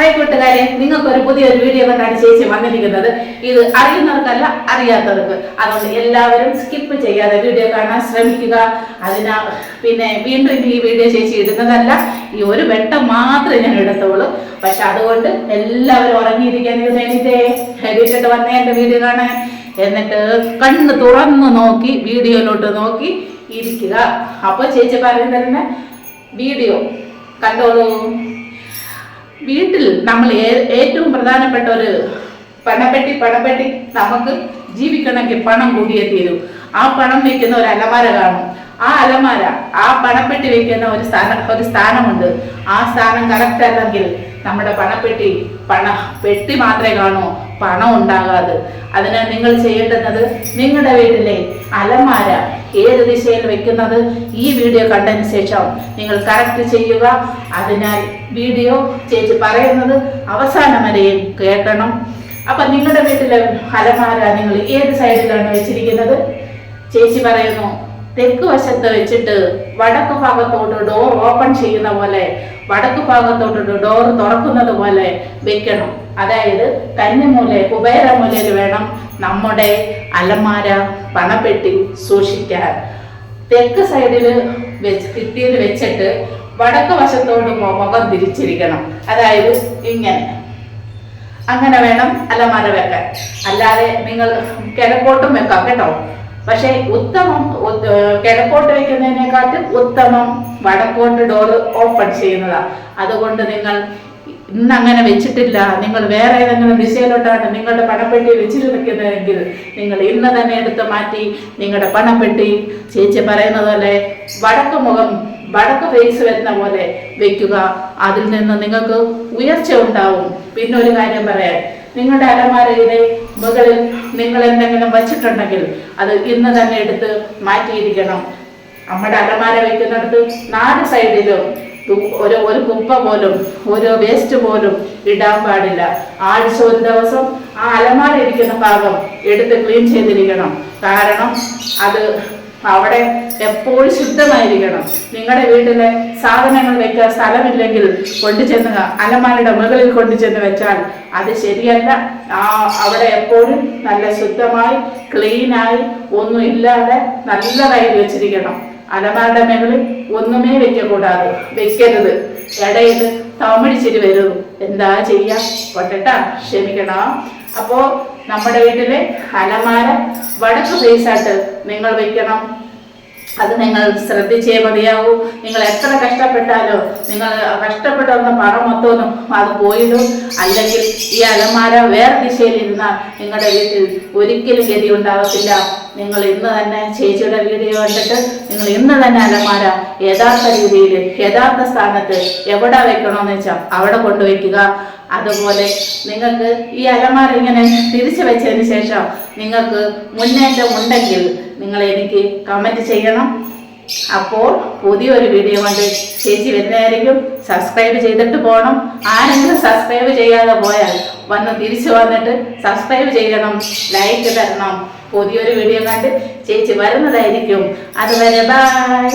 Hi കൂട്ടുകാരെ. നിങ്ങൾക്ക് ഒരു പുതിയൊരു വീഡിയോ കണ്ടാണ് ചേച്ചി വന്നിരിക്കുന്നത്. ഇത് അറിയുന്നവർക്കല്ല അറിയാത്തവർക്ക്. അതുകൊണ്ട് എല്ലാവരും സ്കിപ്പ് ചെയ്യാതെ വീഡിയോ കാണാൻ ശ്രമിക്കുക. അതിനാ പിന്നെ വീണ്ടും ഈ വീഡിയോ ചേച്ചി ഇടുന്നതല്ല. ഈ ഒരു വെട്ടം മാത്രമേ ഞാൻ എടുത്തോളൂ പക്ഷെ അതുകൊണ്ട് എല്ലാവരും ഉറങ്ങിയിരിക്കാൻ എണീറ്റേ എണീറ്റിട്ട് വന്നേ എന്റെ വീഡിയോ കാണാൻ. എന്നിട്ട് കണ്ണ് തുറന്നു നോക്കി വീഡിയോയിലോട്ട് നോക്കി ഇരിക്കുക. അപ്പോൾ ചേച്ചി പറയുന്നത് വീഡിയോ കണ്ടോളൂ. വീട്ടിൽ നമ്മൾ ഏറ്റവും പ്രധാനപ്പെട്ട ഒരു പണപ്പെട്ടി പണപ്പെട്ടി നമുക്ക് ജീവിക്കണമെങ്കിൽ പണം കൂടിയേ തീരൂ. ആ പണം വെക്കുന്ന ഒരു അലമാര കാണും. ആ അലമാര ആ പണപ്പെട്ടി വെക്കുന്ന ഒരു സ്ഥാനം ഒരു സ്ഥാനമുണ്ട്. ആ സ്ഥാനം കറക്റ്റ് അല്ലെങ്കിൽ നമ്മുടെ പണപ്പെട്ടി പണ പെട്ടി മാത്രമേ കാണൂ. പണം ഉണ്ടാകാതെ. അതിന് നിങ്ങൾ ചെയ്യേണ്ടുന്നത് നിങ്ങളുടെ വീട്ടിലെ അലമാര ഏത് ദിശയിൽ വെക്കുന്നത്? ഈ വീഡിയോ കണ്ടതിന് ശേഷം നിങ്ങൾ കറക്റ്റ് ചെയ്യുക. അതിനാൽ വീഡിയോ ചേച്ചി പറയുന്നത് അവസാനം വരെയും കേൾക്കണം. അപ്പൊ നിങ്ങളുടെ വീട്ടിലെ അലമാര നിങ്ങൾ ഏത് സൈഡിലാണ് വെച്ചിരിക്കുന്നത്? ചേച്ചി പറയുന്നു തെക്ക് വശത്ത് വെച്ചിട്ട് വടക്ക് ഭാഗത്തോട്ട് ഡോർ ഓപ്പൺ ചെയ്യുന്ന പോലെ വടക്ക് ഭാഗത്തോട്ട് ഡോർ തുറക്കുന്നത് പോലെ വെക്കണം. അതായത് കന്നിമൂല കുബേരമൂലയിൽ വേണം നമ്മുടെ അലമാര പണപ്പെട്ടി സൂക്ഷിക്കാൻ. തെക്ക് സൈഡിൽ വെച്ച് കിട്ടിയിൽ വെച്ചിട്ട് വടക്ക് വശത്തോട്ട് മുഖം തിരിച്ചിരിക്കണം. അതായത് ഇങ്ങനെ. അങ്ങനെ വേണം അലമാര വെക്കാൻ. അല്ലാതെ നിങ്ങൾ കിഴക്കോട്ടും വെക്കാം കേട്ടോ. പക്ഷേ ഉത്തമം കിഴക്കോട്ട് വെക്കുന്നതിനെക്കാട്ടും ഉത്തമം വടക്കോട്ട് ഡോർ ഓപ്പൺ ചെയ്യുന്നതാ. അതുകൊണ്ട് നിങ്ങൾ ഇന്ന് അങ്ങനെ വെച്ചിട്ടില്ല. നിങ്ങൾ വേറെ ഏതെങ്കിലും ദിശയിലോട്ടാണ് നിങ്ങളുടെ പണപ്പെട്ടി വെച്ചിരിക്കുന്നതെങ്കിൽ നിങ്ങൾ ഇന്ന് തന്നെ എടുത്ത് മാറ്റി നിങ്ങളുടെ പണപ്പെട്ടി ചേച്ചി പറയുന്നത് പോലെ വടക്ക് മുഖം വടക്ക് ഫേസ് വരുന്ന പോലെ വെക്കുക. അതിൽ നിന്ന് നിങ്ങൾക്ക് ഉയർച്ച ഉണ്ടാവും. പിന്നെ ഒരു കാര്യം പറയാൻ നിങ്ങളുടെ അലമാരയിലെ മുകളിൽ നിങ്ങൾ എന്തെങ്കിലും വെച്ചിട്ടുണ്ടെങ്കിൽ അത് ഇന്ന് തന്നെ എടുത്ത് മാറ്റിയിരിക്കണം. നമ്മുടെ അലമാര വെക്കുന്നിടത്ത് നാല് സൈഡിലും ഒരു ഒരു കുപ്പ പോലും ഒരു വേസ്റ്റ് പോലും ഇടാൻ പാടില്ല. ആഴ്ച ഒരു ദിവസം ആ അലമാര ഇരിക്കുന്ന ഭാഗം എടുത്ത് ക്ലീൻ ചെയ്തിരിക്കണം. കാരണം അത് അവിടെ എപ്പോഴും ശുദ്ധമായിരിക്കണം? നിങ്ങളുടെ വീട്ടിലെ സാധനങ്ങൾ വെക്കാൻ സ്ഥലമില്ലെങ്കിൽ കൊണ്ടുചെന്ന് അലമാരയുടെ മുകളിൽ കൊണ്ടുചെന്ന് വെച്ചാൽ അത് ശരിയല്ല. ആ അവിടെ എപ്പോഴും നല്ല ശുദ്ധമായി ക്ലീനായി ഒന്നും ഇല്ലാതെ നല്ലതായി വെച്ചിരിക്കണം. അലമാരുടെ മുകളിൽ ഒന്നുമേ വെക്കக்கூടാതെ വെക്കരുത്. ഇടയിൽ തമിഴിച്ചിരി വരും. എന്താ ചെയ്യാ? കൊട്ടട്ടാ ക്ഷമിക്കണം. അപ്പോ നമ്മുടെ വീട്ടിലെ അലമാര വടക്ക് ഫേസായിട്ട് നിങ്ങൾ വെക്കണം. അത് നിങ്ങൾ ശ്രദ്ധിച്ചേ മതിയാവൂ. നിങ്ങൾ എത്ര കഷ്ടപ്പെട്ടാലോ നിങ്ങൾ കഷ്ടപ്പെട്ട് വന്ന പണം മൊത്തമൊന്നും അത് പോയിടും. അല്ലെങ്കിൽ ഈ അലമാര വേറെ ദിശയിൽ ഇരുന്നാൽ നിങ്ങളുടെ വീട്ടിൽ ഒരിക്കലും ഗതി ഉണ്ടാകത്തില്ല നിങ്ങൾ ഇന്ന് തന്നെ ചേച്ചിയുടെ വീഡിയോ കണ്ടിട്ട് നിങ്ങൾ ഇന്ന് തന്നെ അലമാര യഥാർത്ഥ രീതിയിൽ യഥാർത്ഥ സ്ഥാനത്ത് എവിടെ വെക്കണമെന്ന് വെച്ചാൽ അവിടെ കൊണ്ടുവയ്ക്കുക. അതുപോലെ നിങ്ങൾക്ക് ഈ അലമാര ഇങ്ങനെ തിരിച്ചു വെച്ചതിന് ശേഷം നിങ്ങൾക്ക് മുന്നേറ്റം ഉണ്ടെങ്കിൽ നിങ്ങൾ എനിക്ക് കമന്റ് ചെയ്യണം. അപ്പോൾ പുതിയൊരു വീഡിയോ കൊണ്ട് ചേച്ചി വരുന്നതായിരിക്കും. സബ്സ്ക്രൈബ് ചെയ്തിട്ട് പോകണം ആരെങ്കിലും സബ്സ്ക്രൈബ് ചെയ്യാതെ പോയാൽ വന്ന് തിരിച്ചു വന്നിട്ട് സബ്സ്ക്രൈബ് ചെയ്യണം ലൈക്ക് തരണം. പുതിയൊരു വീഡിയോ കണ്ട് ചേച്ചി വരുന്നതായിരിക്കും. അതുവരെ ബൈ